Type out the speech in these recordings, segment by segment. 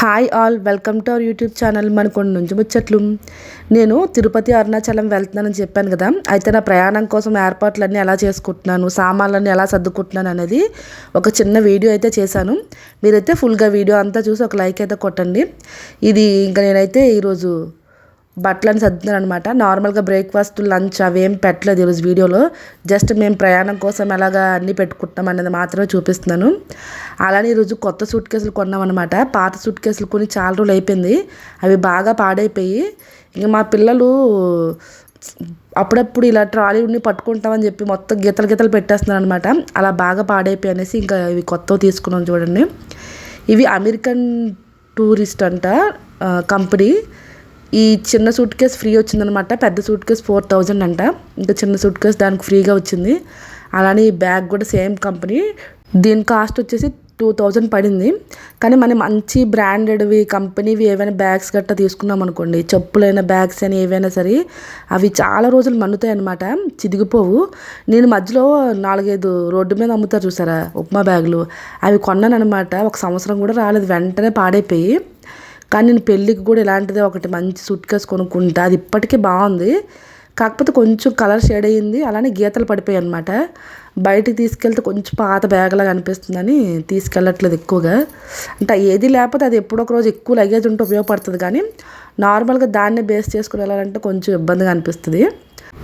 Hi all welcome to our YouTube channel Manakonda నుంచి ముచ్చట్లు. నేను తిరుపతి అరుణాచలం వెళ్తున్నానని చెప్పాను కదా. అయితే నా ప్రయాణం కోసం ఏర్పాట్లన్నీ ఎలా చేసుకుంటున్నాను సామాన్లన్నీ ఎలా సర్దుకుంటున్నాను అనేది ఒక చిన్న వీడియో అయితే చేశాను. మీరైతే ఫుల్గా వీడియో అంతా చూసి ఒక లైక్ అయితే కొట్టండి. ఇది ఇంకా నేనైతే ఈరోజు బట్టలను సర్దుతున్నారు అనమాట నార్మల్గా బ్రేక్ఫాస్ట్ లంచ్ అవేం పెట్టలేదు ఈరోజు వీడియోలో. జస్ట్ మేము ప్రయాణం కోసం ఎలాగా అన్నీ పెట్టుకుంటున్నాం అనేది మాత్రమే చూపిస్తున్నాను. అలానే ఈరోజు కొత్త సూట్ కేసులు కొన్నామన్నమాట. పాత సూట్ కేసులు కొని చాలా రోజులు అయిపోయింది. అవి బాగా పాడైపోయి ఇంకా మా పిల్లలు అప్పుడప్పుడు ఇలా ట్రాలీ ఉండి పట్టుకుంటామని చెప్పి మొత్తం గీతలు గీతలు పెట్టేస్తున్నారు అనమాట అలా బాగా పాడైపోయి అనేసి ఇంకా ఇవి కొత్తవి తీసుకున్నాం చూడండి. ఇవి అమెరికన్ టూరిస్ట్ అంట కంపెనీ ఈ చిన్న సూట్ కేస్ ఫ్రీ వచ్చిందనమాట. పెద్ద సూట్ కేస్ ఫోర్ థౌజండ్ అంట. ఇంకా చిన్న సూట్ కేస్ దానికి ఫ్రీగా వచ్చింది. అలానే ఈ బ్యాగ్ కూడా సేమ్ కంపెనీ దీని కాస్ట్ వచ్చేసి టూ థౌజండ్ పడింది. కానీ మనం మంచి బ్రాండెడ్వి కంపెనీవి ఏవైనా బ్యాగ్స్ గట్టా తీసుకున్నాం అనుకోండి చెప్పులైన బ్యాగ్స్ అని ఏవైనా సరే అవి చాలా రోజులు మన్నుతాయి అనమాట చిదిగిపోవు. నేను మధ్యలో నాలుగైదు రోడ్డు మీద అమ్ముతారు చూసారా ఉప్మా బ్యాగులు. అవి కొన్నాను అనమాట ఒక సంవత్సరం కూడా రాలేదు. వెంటనే పాడైపోయి. కానీ నేను పెళ్ళికి కూడా ఇలాంటిదే ఒకటి మంచి సూట్ కేసు కొనుక్కుంటా. అది ఇప్పటికీ బాగుంది. కాకపోతే కొంచెం కలర్ షేడ్ అయ్యింది. అలానే గీతలు పడిపోయాయి అనమాట బయటికి తీసుకెళ్తే కొంచెం పాత బ్యాగ్లాగా అనిపిస్తుందని తీసుకెళ్ళట్లేదు ఎక్కువగా. అంటే ఏది లేకపోతే అది ఎప్పుడో ఒక రోజు ఎక్కువ లగేజ్ ఉంటే ఉపయోగపడుతుంది కానీ నార్మల్గా దాన్నే బేస్ చేసుకుని వెళ్ళాలంటే కొంచెం ఇబ్బందిగా అనిపిస్తుంది.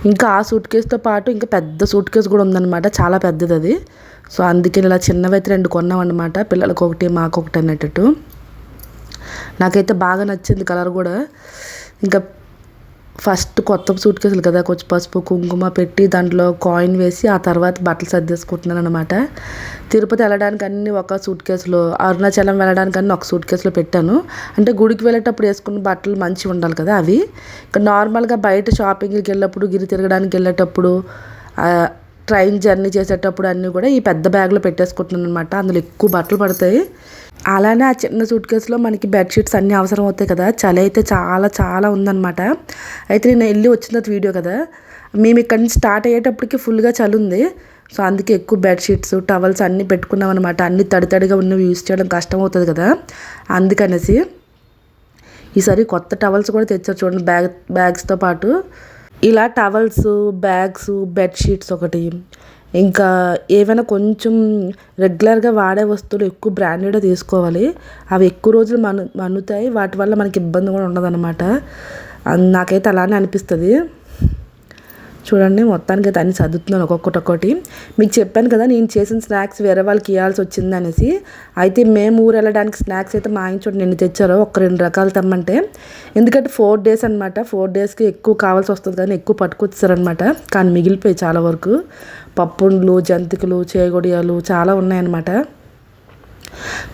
ఇంకా ఆ సూట్ కేసుతో పాటు ఇంకా పెద్ద సూట్ కేసు కూడా ఉందన్నమాట. చాలా పెద్దది అది. సో అందుకని ఇలా చిన్నవైతే రెండు కొన్నాం అనమాట పిల్లలకు ఒకటి మాకొకటి అన్నట్టు. అనేటట్టు నాకైతే బాగా నచ్చింది కలర్ కూడా. ఇంకా ఫస్ట్ కొత్త సూట్ కేసులు కదా కొంచెం పసుపు కుంకుమ పెట్టి దాంట్లో కాయిన్ వేసి ఆ తర్వాత బట్టలు సర్దేసుకుంటున్నాను అనమాట తిరుపతి వెళ్ళడానికి అన్ని ఒక సూట్ కేసులో అరుణాచలం వెళ్ళడానికి అన్ని ఒక సూట్ కేసులో పెట్టాను. అంటే గుడికి వెళ్ళేటప్పుడు వేసుకున్న బట్టలు మంచిగా ఉండాలి కదా అవి. ఇంకా నార్మల్గా బయట షాపింగ్కి వెళ్ళేటప్పుడు గిరి తిరగడానికి వెళ్ళేటప్పుడు ట్రైన్ జర్నీ చేసేటప్పుడు అన్నీ కూడా ఈ పెద్ద బ్యాగ్లో పెట్టేసుకుంటున్నాను అనమాట అందులో ఎక్కువ బట్టలు పడతాయి. అలానే ఆ చిన్న సూట్ కేసులో మనకి బెడ్షీట్స్ అన్నీ అవసరం అవుతాయి కదా. చలి అయితే చాలా చాలా ఉందన్నమాట. అయితే నేను వెళ్ళి వచ్చిన తర్వాత వీడియో కదా. మేము ఇక్కడ నుంచి స్టార్ట్ అయ్యేటప్పటికి ఫుల్గా చలి ఉంది. సో అందుకే ఎక్కువ బెడ్షీట్స్ టవల్స్ అన్నీ పెట్టుకున్నాం అనమాట అన్నీ తడి తడిగా ఉన్నవి యూస్ చేయడం కష్టం అవుతుంది కదా. అందుకనేసి ఈసారి కొత్త టవల్స్ కూడా తెచ్చారు చూడండి బ్యాగ్ బ్యాగ్స్తో పాటు. ఇలా టవల్స్ బ్యాగ్స్ బెడ్షీట్స్ ఒకటి. ఇంకా ఏవైనా కొంచెం రెగ్యులర్గా వాడే వస్తువులు ఎక్కువ బ్రాండెడ్ తీసుకోవాలి. అవి ఎక్కువ రోజులు మను మన్నుతాయి. వాటి వల్ల మనకి ఇబ్బంది కూడా ఉండదన్నమాట. నాకైతే అలానే అనిపిస్తుంది. చూడండి మొత్తానికి అయితే అన్ని చదువుతున్నాను ఒక్కొక్కటి ఒక్కొక్కటి. మీకు చెప్పాను కదా నేను చేసిన స్నాక్స్ వేరే వాళ్ళకి ఇవ్వాల్సి వచ్చింది అనేసి అయితే మేము ఊరు వెళ్ళడానికి స్నాక్స్ అయితే మా ఆయన చూడండి నిన్ను తెచ్చారో ఒక రెండు రకాలు తెమ్మంటే. ఎందుకంటే ఫోర్ డేస్ అనమాట ఫోర్ డేస్కి ఎక్కువ కావాల్సి వస్తుంది కానీ ఎక్కువ పట్టుకొచ్చారనమాట కానీ మిగిలిపోయి చాలా వరకు. పప్పుండ్లు జంతికలు చేగొడియాలు చాలా ఉన్నాయన్నమాట.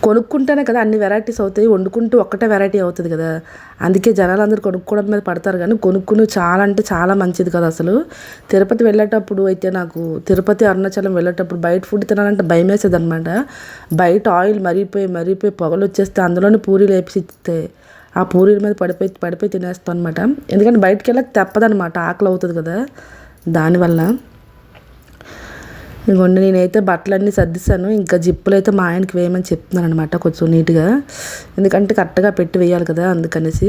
కొనుక్కుంటేనే కదా అన్ని వెరైటీస్ అవుతాయి. వండుకుంటూ ఒక్కటే వెరైటీ అవుతుంది కదా. అందుకే జనాలు అందరూ కొనుక్కోవడం మీద పడతారు కానీ కొనుక్కుని చాలా అంటే చాలా మంచిది కదా అసలు. తిరుపతి వెళ్ళేటప్పుడు అయితే నాకు తిరుపతి అరుణాచలం వెళ్ళేటప్పుడు బయట ఫుడ్ తినాలంటే భయం వేసేది అనమాట బయట ఆయిల్ మరిగిపోయి మరిగిపోయి పొగలు వచ్చేస్తే అందులోనే పూరీలు వేపిస్తే ఇస్తే ఆ పూరీల మీద పడిపోయి పడిపోయి తినేస్తాం అనమాట ఎందుకంటే బయటకు వెళ్ళక తప్పదనమాట ఆకలి అవుతుంది కదా. దానివల్ల ఇంకొండి నేనైతే బట్టలన్నీ సర్దిస్తాను. ఇంకా జిప్పులు అయితే మా ఆయనకి వేయమని చెప్తున్నాను అనమాట కొంచెం నీట్గా. ఎందుకంటే కరెక్ట్గా పెట్టి వేయాలి కదా అందుకనేసి.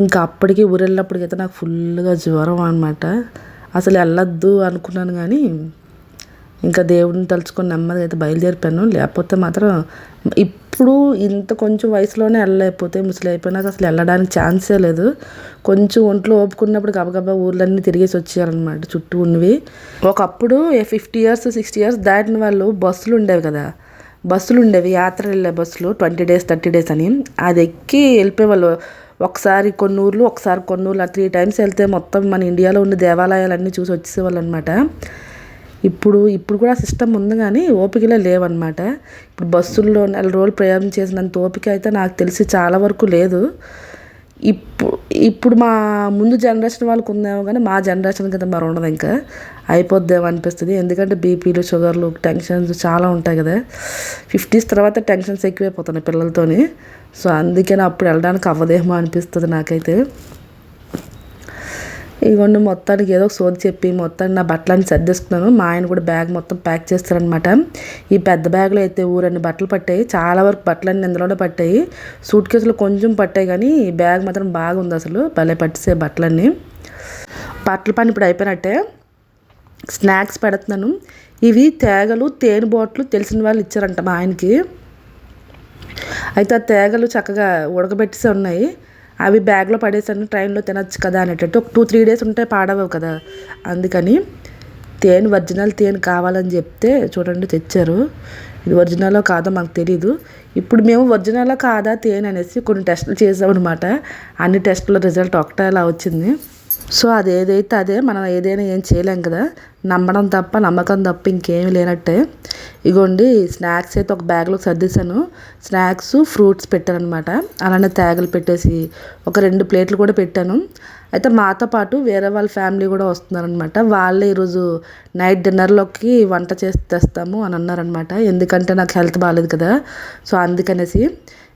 ఇంకా అప్పటికి ఊరెళ్ళినప్పటికైతే నాకు ఫుల్గా జ్వరం అనమాట అసలు వెళ్ళొద్దు అనుకున్నాను కానీ ఇంకా దేవుడిని తలుచుకొని నెమ్మదిగా అయితే బయలుదేరిపోయాను. లేకపోతే మాత్రం ఇప్పుడు ఇంత కొంచెం వయసులోనే వెళ్ళలేకపోతే ముసలి అయిపోయినాక అసలు వెళ్ళడానికి ఛాన్సే లేదు. కొంచెం ఒంట్లో ఓపుకున్నప్పుడు గబగబా ఊర్లన్నీ తిరిగేసి వచ్చేయాలన్నమాట చుట్టూ ఉన్నవి. ఒకప్పుడు ఫిఫ్టీ ఇయర్స్ సిక్స్టీ ఇయర్స్ దాటిన వాళ్ళు బస్సులు ఉండేవి కదా. బస్సులు ఉండేవి యాత్ర వెళ్ళే బస్సులు ట్వంటీ డేస్ థర్టీ డేస్ అని. అది ఎక్కి వెళ్ళిపోయేవాళ్ళు. ఒకసారి కొన్ని ఊర్లు ఒకసారి కొన్ని ఊర్లు త్రీ టైమ్స్ వెళ్తే మొత్తం మన ఇండియాలో ఉన్న దేవాలయాలన్నీ చూసి వచ్చేసేవాళ్ళు అనమాట ఇప్పుడు ఇప్పుడు కూడా సిస్టమ్ ఉంది కానీ ఓపికలే లేవన్నమాట. ఇప్పుడు బస్సుల్లో నెల రోజులు ప్రయాణం చేసినంత ఓపిక అయితే నాకు తెలిసి చాలా వరకు లేదు. ఇప్పుడు ఇప్పుడు మా ముందు జనరేషన్ వాళ్ళకు ఉందేమో కానీ మా జనరేషన్ కింద మరి ఉండదు ఇంకా. అయిపోద్దేమో అనిపిస్తుంది. ఎందుకంటే బీపీలు షుగర్లు టెన్షన్స్ చాలా ఉంటాయి కదా. ఫిఫ్టీస్ తర్వాత టెన్షన్స్ ఎక్కువైపోతున్నాయి పిల్లలతోని. సో అందుకని అప్పుడు వెళ్ళడానికి అవ్వదేమో అనిపిస్తుంది నాకైతే. ఇగోండి మొత్తానికి ఏదో ఒక సోది చెప్పి మొత్తాన్ని నా బట్టలన్నీ సర్దేసుకున్నాను. మా ఆయన కూడా బ్యాగ్ మొత్తం ప్యాక్ చేస్తారనమాట ఈ పెద్ద బ్యాగ్లో అయితే ఊరన్ని బట్టలు పట్టాయి. చాలా వరకు బట్టలన్నీ ఇందులోనే పట్టాయి. సూట్ కేసులో కొంచెం పట్టాయి కానీ ఈ బ్యాగ్ మాత్రం బాగుంది అసలు. భలే పట్టేసే బట్టలన్నీ. బట్టల పని ఇప్పుడు అయిపోయినట్టే. స్నాక్స్ పెడుతున్నాను. ఇవి తేగలు తేనె బాటిల్ తెలిసిన వాళ్ళు ఇచ్చారంట మా ఆయనకి. అయితే ఆ తేగలు చక్కగా ఉడకబెట్టేసి ఉన్నాయి. అవి బ్యాగ్లో పడేసాను ట్రైన్లో తినచ్చు కదా అనేటట్టు ఒక టూ త్రీ డేస్ ఉంటే పాడవవు కదా. అందుకని తేనె ఒరిజినల్ తేనె కావాలని చెప్తే చూడండి తెచ్చారు. ఇది ఒరిజినల్లో కాదో మాకు తెలీదు. ఇప్పుడు మేము ఒరిజినల్లో కాదా తేనె అనేసి కొన్ని టెస్టులు చేసామన్నమాట. అన్ని టెస్టుల రిజల్ట్ ఒకటే అలా వచ్చింది. సో అది ఏదైతే అదే మనం ఏదైనా ఏం చేయలేం కదా నమ్మడం తప్ప నమ్మకం తప్ప ఇంకేమి లేనట్టే. ఇగోండి స్నాక్స్ అయితే ఒక బ్యాగ్లో సర్దేశాను. స్నాక్స్ ఫ్రూట్స్ పెట్టానమాట అలానే తేగలు పెట్టేసి ఒక రెండు ప్లేట్లు కూడా పెట్టాను. అయితే మాతో పాటు వేరే వాళ్ళ ఫ్యామిలీ కూడా వస్తున్నారనమాట వాళ్ళే ఈరోజు నైట్ డిన్నర్లోకి వంట చేసి తెస్తాము అని అన్నారనమాట ఎందుకంటే నాకు హెల్త్ బాగాలేదు కదా. సో అందుకనేసి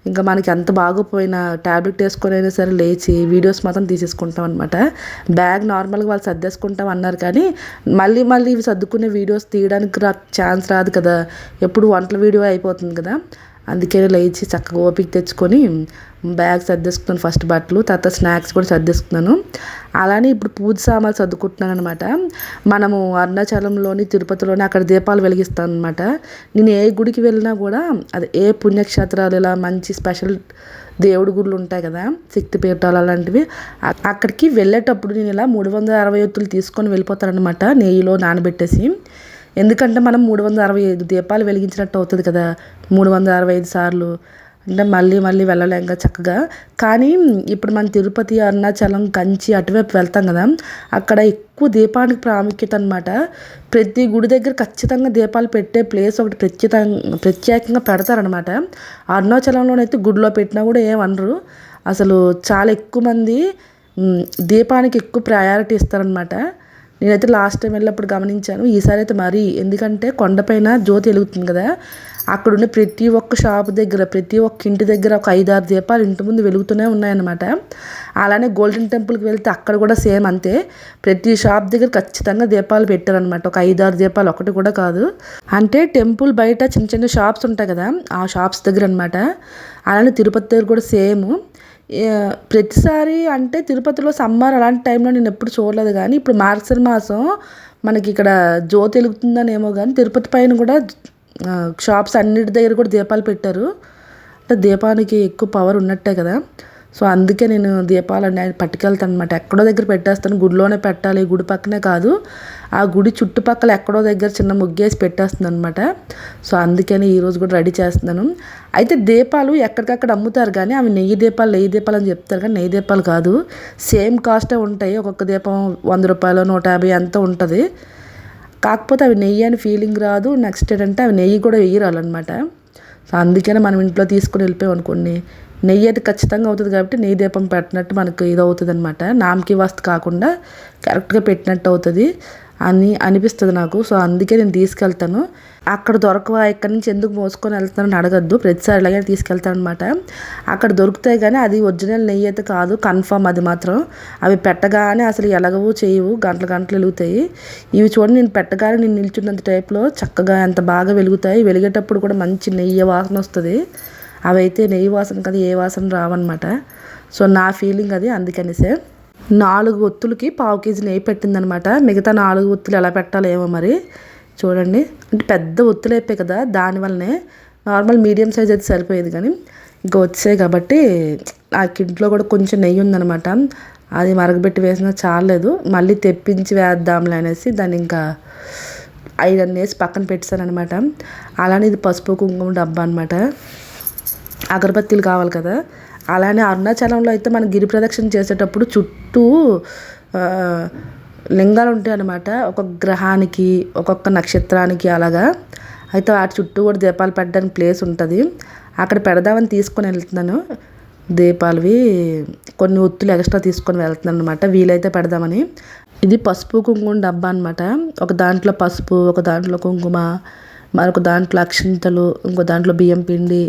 ఇంకా మనకి ఎంత బాగోపోయినా ట్యాబ్లెట్ వేసుకొని అయినా సరే లేచి వీడియోస్ మాత్రం తీసేసుకుంటాం అనమాట బ్యాగ్ నార్మల్గా వాళ్ళు సర్దేసుకుంటాం అన్నారు కానీ మళ్ళీ మళ్ళీ ఇవి సర్దుకునే వీడియోస్ తీయడానికి రా ఛాన్స్ రాదు కదా. ఎప్పుడు వంటల వీడియో అయిపోతుంది కదా. అందుకే లేచి చక్కగా ఓపిక తెచ్చుకొని బ్యాగ్ సర్దేసుకున్నాను ఫస్ట్ బట్టలు తర్వాత స్నాక్స్ కూడా సర్దేసుకున్నాను. అలానే ఇప్పుడు పూజ సామాన్లు సర్దుకుంటున్నాను అనమాట మనము అరుణాచలంలోని తిరుపతిలోని అక్కడ దీపాలు వెలిగిస్తాను అనమాట నేను ఏ గుడికి వెళ్ళినా కూడా అది ఏ పుణ్యక్షేత్రాలు ఇలా మంచి స్పెషల్ దేవుడి గుళ్ళు ఉంటాయి కదా శక్తిపీఠాలు అలాంటివి అక్కడికి వెళ్ళేటప్పుడు నేను ఇలా మూడు వందల అరవై ఒత్తులు తీసుకొని వెళ్ళిపోతానమాట నెయ్యిలో నానబెట్టేసి. ఎందుకంటే మనం మూడు వందల అరవై ఐదు దీపాలు వెలిగించినట్టు అవుతుంది కదా. మూడు వందల అరవై ఐదు సార్లు. అంటే మళ్ళీ మళ్ళీ వెళ్ళలేం కదా చక్కగా. కానీ ఇప్పుడు మనం తిరుపతి అరుణాచలం కంచి అటువైపు వెళ్తాం కదా. అక్కడ ఎక్కువ దీపానికి ప్రాముఖ్యత అనమాట ప్రతి గుడి దగ్గర ఖచ్చితంగా దీపాలు పెట్టే ప్లేస్ ఒకటి ప్రత్యేకంగా ప్రత్యేకంగా పెడతారనమాట అరుణాచలంలోనైతే గుడిలో పెట్టినా కూడా ఏమనరు అసలు చాలా ఎక్కువ మంది దీపానికి ఎక్కువ ప్రయారిటీ ఇస్తారనమాట నేనైతే లాస్ట్ టైం వెళ్ళినప్పుడు గమనించాను ఈసారి అయితే మరీ ఎందుకంటే కొండపైన జ్యోతి వెలుగుతుంది కదా అక్కడున్న ప్రతి ఒక్క షాప్ దగ్గర ప్రతి ఒక్క ఇంటి దగ్గర ఒక ఐదారు దీపాలు ఇంటి ముందు వెలుగుతూనే ఉన్నాయన్నమాట. అలానే గోల్డెన్ టెంపుల్కి వెళ్తే అక్కడ కూడా సేమ్ అంతే. ప్రతి షాప్ దగ్గర ఖచ్చితంగా దీపాలు పెట్టారనమాట ఒక ఐదారు దీపాలు ఒకటి కూడా కాదు. అంటే టెంపుల్ బయట చిన్న చిన్న షాప్స్ ఉంటాయి కదా ఆ షాప్స్ దగ్గర అనమాట అలానే తిరుపతి దగ్గర కూడా సేమ్ ప్రతిసారి అంటే తిరుపతిలో సమ్మర్ అలాంటి టైంలో నేను ఎప్పుడు చూడలేదు కానీ ఇప్పుడు మార్గశిర మాసం మనకి ఇక్కడ జ్యోతి వెలుగుతుందనేమో కానీ తిరుపతి పైన కూడా షాప్స్ అన్నిటి దగ్గర కూడా దీపాలు పెట్టారు. అంటే దీపానికి ఎక్కువ పవర్ ఉన్నట్టే కదా. సో అందుకే నేను దీపాలు అన్ని పట్టుకెళ్తాను అనమాట ఎక్కడో దగ్గర పెట్టేస్తాను. గుడిలోనే పెట్టాలి. గుడి పక్కనే కాదు. ఆ గుడి చుట్టుపక్కల ఎక్కడో దగ్గర చిన్న ముగ్గేసి పెట్టేస్తుంది అనమాట సో అందుకని ఈరోజు కూడా రెడీ చేస్తున్నాను. అయితే దీపాలు ఎక్కడికక్కడ అమ్ముతారు కానీ అవి నెయ్యి దీపాలు నెయ్యి దీపాలు అని చెప్తారు కానీ నెయ్యి దీపాలు కాదు. సేమ్ కాస్టే ఉంటాయి. ఒక్కొక్క దీపం వంద రూపాయలు నూట యాభై ఎంత ఉంటుంది. కాకపోతే అవి నెయ్యి అని ఫీలింగ్ రాదు. నెక్స్ట్ ఏంటంటే అవి నెయ్యి కూడా వేయరాలన్నమాట. సో అందుకనే మనం ఇంట్లో తీసుకుని వెళ్ళిపోయాం అనుకోండి. నెయ్యి అయితే ఖచ్చితంగా అవుతుంది కాబట్టి నెయ్యి దీపం పెట్టినట్టు మనకు ఇది అవుతుంది అనమాట నామకి వస్తు కాకుండా కరెక్ట్గా పెట్టినట్టు అవుతుంది. అని అనిపిస్తుంది నాకు. సో అందుకే నేను తీసుకెళ్తాను. అక్కడ దొరకవా ఇక్కడ నుంచి ఎందుకు మోసుకొని వెళ్తానని అడగద్దు. ప్రతిసారి ఇలాగే తీసుకెళ్తాను అనమాట అక్కడ దొరుకుతాయి కానీ అది ఒరిజినల్ నెయ్యి అయితే కాదు. కన్ఫామ్ అది మాత్రం. అవి పెట్టగానే అసలు ఎలగవు చేయవు. గంటలు గంటలు వెలుగుతాయి. ఇవి చూడండి నేను పెట్టగానే నేను నిల్చున్నంత టైప్లో చక్కగా ఎంత బాగా వెలుగుతాయి. వెలిగేటప్పుడు కూడా మంచి నెయ్యి వాసన వస్తుంది. అవి అయితే నెయ్యి వాసన కదా ఏ వాసన రావన్నమాట. సో నా ఫీలింగ్ అది. అందుకనిసే. నాలుగు ఒత్తులకి పావు కేజీ నెయ్యి పెట్టిందనమాట. మిగతా నాలుగు ఒత్తులు ఎలా పెట్టాలో ఏమో మరి. చూడండి. అంటే పెద్ద ఒత్తులు అయిపోయాయి కదా దానివల్లనే నార్మల్ మీడియం సైజ్ అయితే సరిపోయేది కానీ ఇంకా వచ్చాయి కాబట్టి నాకు ఇంట్లో కూడా కొంచెం నెయ్యి ఉందనమాట. అది మరగబెట్టి వేసినా చాలేదు మళ్ళీ తెప్పించి వేద్దాంలే అనేసి దాన్ని ఇంకా ఐదన్నీ వేసి పక్కన పెట్టానమాట అలానే ఇది పసుపు కుంకుమ డబ్బా అనమాట. అగరబత్తీలు కావాలి కదా. అలానే అరుణాచలంలో అయితే మనం గిరి ప్రదక్షిణ చేసేటప్పుడు చుట్టూ లింగాలు ఉంటాయి అన్నమాట ఒక్కొక్క గ్రహానికి ఒక్కొక్క నక్షత్రానికి అలాగా. అయితే వాటి చుట్టూ కూడా దీపాలు పెట్టడానికి ప్లేస్ ఉంటుంది. అక్కడ పెడదామని తీసుకొని వెళ్తున్నాను. దీపాలవి కొన్ని ఒత్తులు ఎక్స్ట్రా తీసుకొని వెళ్తున్నాను అనమాట వీలైతే పెడదామని. ఇది పసుపు కుంకుమ డబ్బా అనమాట ఒక దాంట్లో పసుపు ఒక దాంట్లో కుంకుమ మరొక దాంట్లో అక్షింతలు ఇంకో దాంట్లో బియ్యం పిండి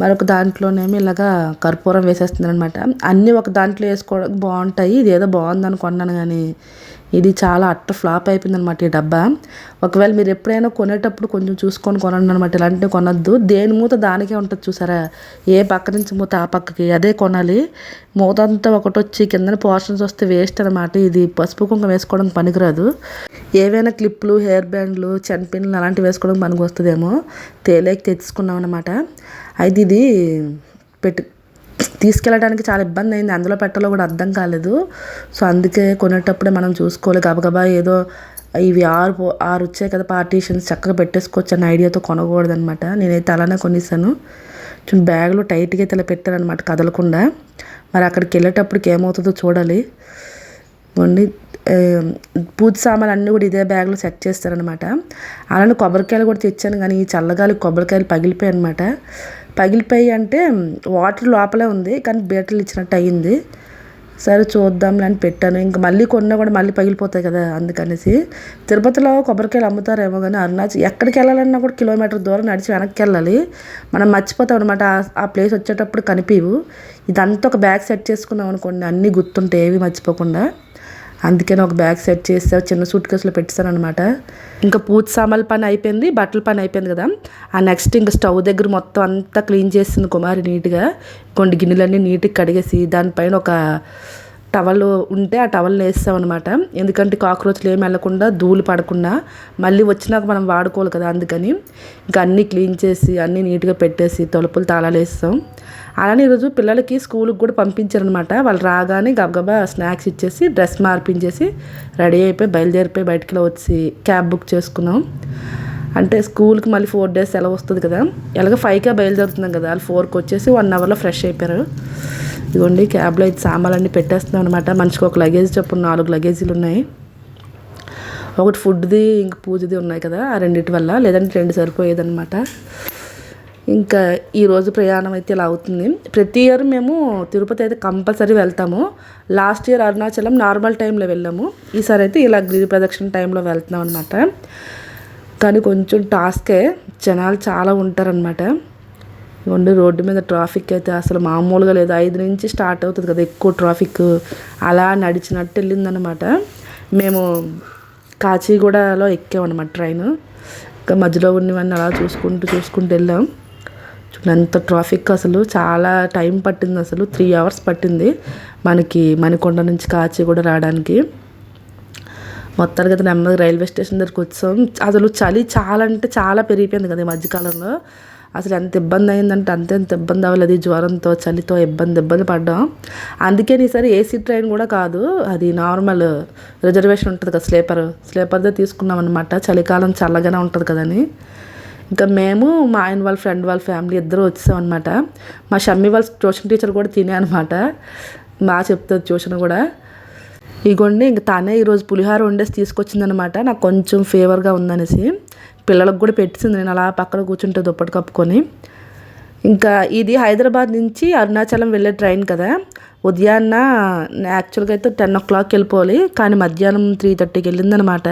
మరొక దాంట్లోనేమో ఇలాగా కర్పూరం వేసేస్తుంది అనమాట అన్నీ ఒక దాంట్లో వేసుకోవడానికి బాగుంటాయి. ఇది ఏదో బాగుందని కొన్నాను కానీ ఇది చాలా అట్ట ఫ్లాప్ అయిపోయింది అనమాట ఈ డబ్బా. ఒకవేళ మీరు ఎప్పుడైనా కొనేటప్పుడు కొంచెం చూసుకొని కొనండి అనమాట ఇలాంటివి కొనద్దు. దేని మూత దానికే ఉంటుంది చూసారా? ఏ పక్క నుంచి మూత ఆ పక్కకి. అదే కొనాలి. మూత అంతా ఒకటి వచ్చి కింద పోర్షన్స్ వస్తే వేస్ట్ అనమాట. ఇది పసుపు కుంకుమ వేసుకోవడం పనికిరాదు. ఏవైనా క్లిప్లు హెయిర్ బ్యాండ్లు చెన్పిన్లు అలాంటివి వేసుకోవడం పనికి వస్తుందేమో తేలేకి తెచ్చుకున్నాం అనమాట అయితే ఇది పెట్టి తీసుకెళ్ళడానికి చాలా ఇబ్బంది అయింది. అందులో పెట్టాలో కూడా అర్థం కాలేదు. సో అందుకే కొనేటప్పుడే మనం చూసుకోవాలి. గబగబా ఏదో ఇవి ఆరు ఆరు వచ్చాయి కదా పార్టీషన్స్ చక్కగా పెట్టేసుకోవచ్చు అన్న ఐడియాతో కొనకూడదు అనమాట నేనైతే అలానే కొనిస్తాను చూడండి బ్యాగ్లో టైట్గా అయితే ఇలా పెట్టాను అనమాట కదలకుండా. మరి అక్కడికి వెళ్ళేటప్పటికి ఏమవుతుందో చూడాలి. వండి పూజ సామాన్లు అన్నీ కూడా ఇదే బ్యాగ్లో సెట్ చేస్తారనమాట అలానే కొబ్బరికాయలు కూడా తెచ్చాను. కానీ ఈ చల్లగాలి కొబ్బరికాయలు పగిలిపోయాయి అనమాట పగిలిపోయి అంటే వాటర్ లోపలే ఉంది కానీ బీటలు ఇచ్చినట్టు అయ్యింది. సరే చూద్దాంలే అని పెట్టాను. ఇంకా మళ్ళీ కొన్నా కూడా మళ్ళీ పగిలిపోతాయి కదా అందుకనేసి. తిరుపతిలో కొబ్బరికాయలు అమ్ముతారేమో కానీ అరుణాచల్ ఎక్కడికి వెళ్ళాలన్నా కూడా కిలోమీటర్ దూరం నడిచి వెనక్కి వెళ్ళాలి. మనం మర్చిపోతాం అనమాట ఆ ప్లేస్ వచ్చేటప్పుడు కనిపించవు ఇదంతా ఒక బ్యాగ్ సెట్ చేసుకున్నాం అనుకోండి అన్నీ గుర్తుంటాయి ఏవి మర్చిపోకుండా. అందుకని ఒక బ్యాగ్ సెట్ చేస్తే చిన్న సూట్ కేసులో పెట్టేస్తాను అనమాట ఇంకా పూజ సామాన్ల పని అయిపోయింది బట్టల పని అయిపోయింది కదా. ఆ నెక్స్ట్ ఇంకా స్టవ్ దగ్గర మొత్తం అంతా క్లీన్ చేసింది కుమారి నీట్గా. కొన్ని గిన్నెలన్నీ నీట్గా కడిగేసి దానిపైన ఒక టవల్ ఉంటే ఆ టవల్ వేస్తాం అనమాట ఎందుకంటే కాక్రోచ్లు ఏమి వెళ్ళకుండా ధూళి పడకుండా మళ్ళీ వచ్చినాక మనం వాడుకోవాలి కదా అందుకని. ఇంకా అన్నీ క్లీన్ చేసి అన్నీ నీట్గా పెట్టేసి తలుపులు తాళాలు వేస్తాం. అలానే ఈరోజు పిల్లలకి స్కూల్కి కూడా పంపించారనమాట. వాళ్ళు రాగానే గబగబా స్నాక్స్ ఇచ్చేసి డ్రెస్ మార్పించేసి రెడీ అయిపోయి బయలుదేరిపోయి బయటికి వచ్చి క్యాబ్ బుక్ చేసుకున్నాం. అంటే స్కూల్కి మళ్ళీ ఫోర్ డేస్ ఎలా వస్తుంది కదా. ఎలాగ ఫైవ్కే బయలుదేరుతున్నాం కదా. వాళ్ళు ఫోర్కి వచ్చేసి వన్ అవర్లో ఫ్రెష్ అయిపోయారు. ఇదిగోండి క్యాబ్లో అయితే సామాన్లన్నీ పెట్టేస్తున్నాం అనమాట. మనిషికి ఒక లగేజ్ చొప్పున నాలుగు లగేజీలు ఉన్నాయి. ఒకటి ఫుడ్ది ఇంక పూజది ఉన్నాయి కదా ఆ రెండింటి వల్ల. లేదంటే రెండు సరిపోయేదన్నమాట. ఇంకా ఈరోజు ప్రయాణం అయితే ఇలా అవుతుంది. ప్రతి ఇయర్ మేము తిరుపతి అయితే కంపల్సరీ వెళ్తాము. లాస్ట్ ఇయర్ అరుణాచలం నార్మల్ టైంలో వెళ్ళాము. ఈసారి అయితే ఇలా గిరి ప్రదక్షిణ టైంలో వెళ్తున్నాం అనమాట కానీ కొంచెం టాస్కే. జనాలు చాలా ఉంటారనమాట ఇవ్వండి రోడ్డు మీద ట్రాఫిక్ అయితే అసలు మామూలుగా లేదు. ఐదు నుంచి స్టార్ట్ అవుతుంది కదా ఎక్కువ ట్రాఫిక్. అలా నడిచినట్టు వెళ్ళిందనమాట మేము కాచిగూడలో ఎక్కామన్నమాట ట్రైన్. ఇంకా మధ్యలో ఉన్నవన్నీ అలా చూసుకుంటూ చూసుకుంటూ వెళ్ళాం. ఎంత ట్రాఫిక్ అసలు చాలా టైం పట్టింది అసలు. త్రీ అవర్స్ పట్టింది మనకి మణికొండ నుంచి కాచిగూడ రావడానికి. మొత్తానికి అయితే నెమ్మది రైల్వే స్టేషన్ దగ్గరికి వచ్చాం. అసలు చలి చాలా అంటే చాలా పెరిగిపోయింది కదా ఈ మధ్యకాలంలో. అసలు ఎంత ఇబ్బంది అయిందంటే అంత ఎంత ఇబ్బంది అవ్వలేదు జ్వరంతో చలితో ఇబ్బంది ఇబ్బంది పడ్డాం. అందుకే ఈసారి ఏసీ ట్రైన్ కూడా కాదు అది నార్మల్ రిజర్వేషన్ ఉంటుంది కదా స్లీపర్. స్లీపర్దే తీసుకున్నాం అనమాట చలికాలం చల్లగానే ఉంటుంది కదని. ఇంకా మేము మా ఆయన వాళ్ళ ఫ్రెండ్ వాళ్ళ ఫ్యామిలీ ఇద్దరు వచ్చాం అనమాట మా షమ్మి వాళ్ళ ట్యూషన్ టీచర్ కూడా తినే అనమాట మా చెప్తుంది ట్యూషన్ కూడా. ఇగోండి ఇంక తానే ఈరోజు పులిహార వండేసి తీసుకొచ్చిందనమాట నాకు కొంచెం ఫేవర్గా ఉందనేసి. పిల్లలకు కూడా పెట్టింది. నేను అలా పక్కన కూర్చుంటే దుప్పటి కప్పుకొని. ఇంకా ఇది హైదరాబాద్ నుంచి అరుణాచలం వెళ్ళే ట్రైన్ కదా. ఉదయాన్న యాక్చువల్గా అయితే టెన్ ఓ క్లాక్కి వెళ్ళిపోవాలి. కానీ మధ్యాహ్నం త్రీ థర్టీకి వెళ్ళిందనమాట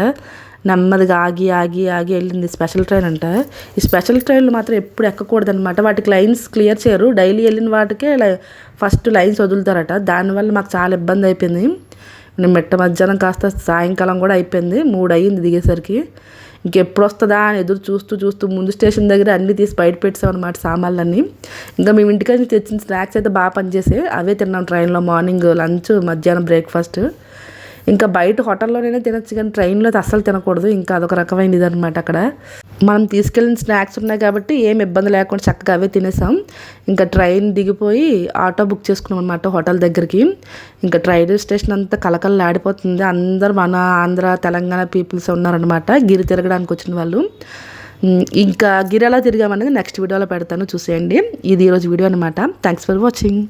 నెమ్మదిగా ఆగి ఆగి ఆగి వెళ్ళింది. స్పెషల్ ట్రైన్ అంట. ఈ స్పెషల్ ట్రైన్లు మాత్రం ఎప్పుడు ఎక్కకూడదనమాట వాటికి లైన్స్ క్లియర్ చేయరు. డైలీ వెళ్ళిన వాటికే ఫస్ట్ లైన్స్ వదులుతారట. దానివల్ల మాకు చాలా ఇబ్బంది అయిపోయింది. నేను మెట్ట మధ్యాహ్నం కాస్త సాయంకాలం కూడా అయిపోయింది. మూడు అయ్యింది దిగేసరికి. ఇంకెప్పుడు వస్తుందా అని ఎదురు చూస్తూ చూస్తూ ముందు స్టేషన్ దగ్గర అన్నీ తీసి బయట పెట్టాం అనమాట సామాన్లన్నీ. ఇంకా మేము ఇంటికి తెచ్చిన స్నాక్స్ అయితే బాగా పనిచేసాయి అవే తిన్నాం ట్రైన్లో మార్నింగ్ లంచ్ మధ్యాహ్నం బ్రేక్ఫాస్ట్. ఇంకా బయట హోటల్లోనైనా తినచ్చు కానీ ట్రైన్లో అస్సలు తినకూడదు. ఇంకా అదొక రకమైన ఇది అనమాట అక్కడ. మనం తీసుకెళ్ళిన స్నాక్స్ ఉన్నాయి కాబట్టి ఏం ఇబ్బంది లేకుండా చక్కగా అవే తినేసాం. ఇంకా ట్రైన్ దిగిపోయి ఆటో బుక్ చేసుకున్నాం అనమాట హోటల్ దగ్గరికి. ఇంకా ట్రైన్ స్టేషన్ అంతా కలకలలాడిపోతుంది అందరు మన ఆంధ్ర తెలంగాణ పీపుల్స్ ఉన్నారనమాట గిరి తిరగడానికి వచ్చిన వాళ్ళు. ఇంకా గిరి ఎలా తిరిగామనేది నెక్స్ట్ వీడియోలో పెడతాను. చూసేయండి. ఇది ఈరోజు వీడియో అనమాట థ్యాంక్స్ ఫర్ వాచింగ్